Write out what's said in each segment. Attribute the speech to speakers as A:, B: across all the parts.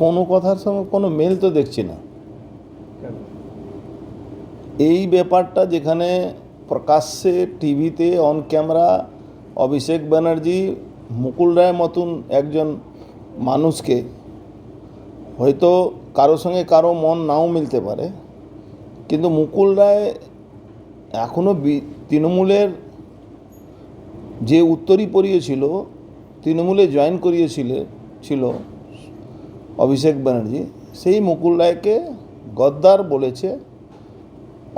A: কোনো কথার সঙ্গে কোনো মেল তো দেখছি না। এই ব্যাপারটা যেখানে প্রকাশ্যে টিভিতে অন ক্যামেরা অভিষেক ব্যানার্জি, মুকুল রায়ের মতন একজন মানুষকে হয়তো কারও সঙ্গে কারও মন নাও মিলতে পারে, কিন্তু মুকুল রায় এখনও তৃণমূলের যে উত্তরই পড়িয়েছিল তৃণমূলে জয়েন করিয়েছিল ছিল অভিষেক ব্যানার্জি সেই মুকুল রায়কে গদ্দার বলেছে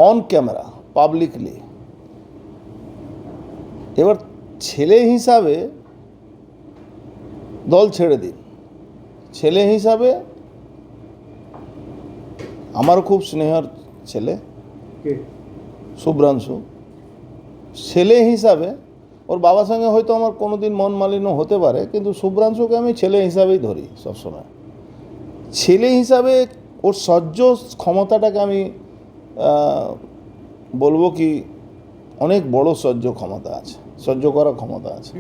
A: অন ক্যামেরা পাবলিকলি এবার ছেলে হিসাবে দল ছেড়ে দিন। ছেলে হিসাবে আমার খুব স্নেহর ছেলে শুভ্রাংশু। ছেলে হিসাবে ওর বাবার সঙ্গে হয়তো আমার কোনো দিন মন মালিন্য হতে পারে কিন্তু শুভ্রাংশুকে আমি ছেলে হিসাবেই ধরি সবসময়। ছেলে হিসাবে ওর সহ্য ক্ষমতাটাকে আমি বলব কি অনেক বড় সহ্য ক্ষমতা আছে সহ্য করার ক্ষমতা আছে।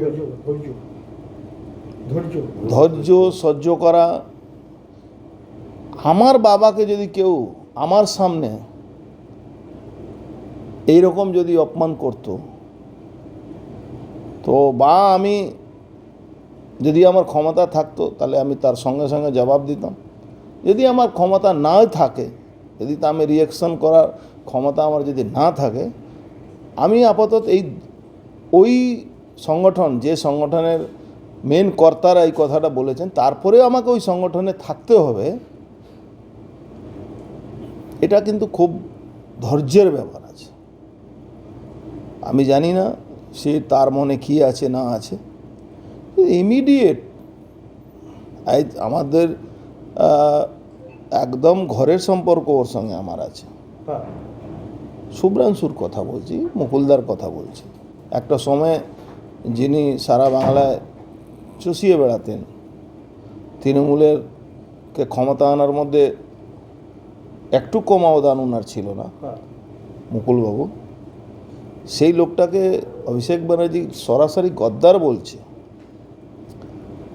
B: ধৈর্য
A: সহ্য করা। আমার বাবাকে যদি কেউ আমার সামনে এই রকম যদি অপমান করত তো বা আমি যদি আমার ক্ষমতা থাকতো তাহলে আমি তার সঙ্গে সঙ্গে জবাব দিতাম। যদি আমার ক্ষমতা না থাকে, যদি তা আমি রিয়াকশন করার ক্ষমতা আমার যদি না থাকে, আমি আপাতত এই, ওই সংগঠন, যে সংগঠনের মেন কর্তারা এই কথাটা বলেছেন, তারপরেও আমাকে ওই সংগঠনে থাকতে হবে, এটা কিন্তু খুব ধৈর্যের ব্যাপার আছে। আমি জানি না সে তার মনে কি আছে, না আছে। ইমিডিয়েট আমাদের একদম ঘরের সম্পর্ক ওর সঙ্গে আমার আছে। শুভ্রাংশুর কথা বলছি মুকুলদার কথা বলছি। একটা সময় যিনি সারা বাংলায় চষিয়ে বেড়াতেন তৃণমূলের কে ক্ষমতা আনার মধ্যে একটু কম অবদান ওনার ছিল না। মুকুলবাবু সেই লোকটাকে অভিষেক ব্যানার্জি সরাসরি গদ্দার বলছে।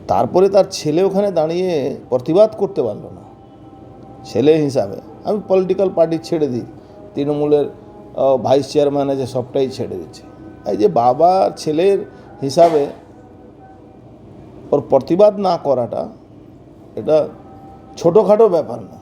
A: তারপরে তার ছেলে ওখানে দাঁড়িয়ে প্রতিবাদ করতে পারল না। ছেলে হিসাবে। আমি পলিটিক্যাল পার্টি ছেড়ে দিই। তৃণমূলের ভাইস চেয়ারম্যান আছে, সবটাই ছেড়ে দিচ্ছে। এই যে বাবা ছেলের হিসাবে ওর প্রতিবাদ না করাটা, এটা ছোটোখাটো ব্যাপার না।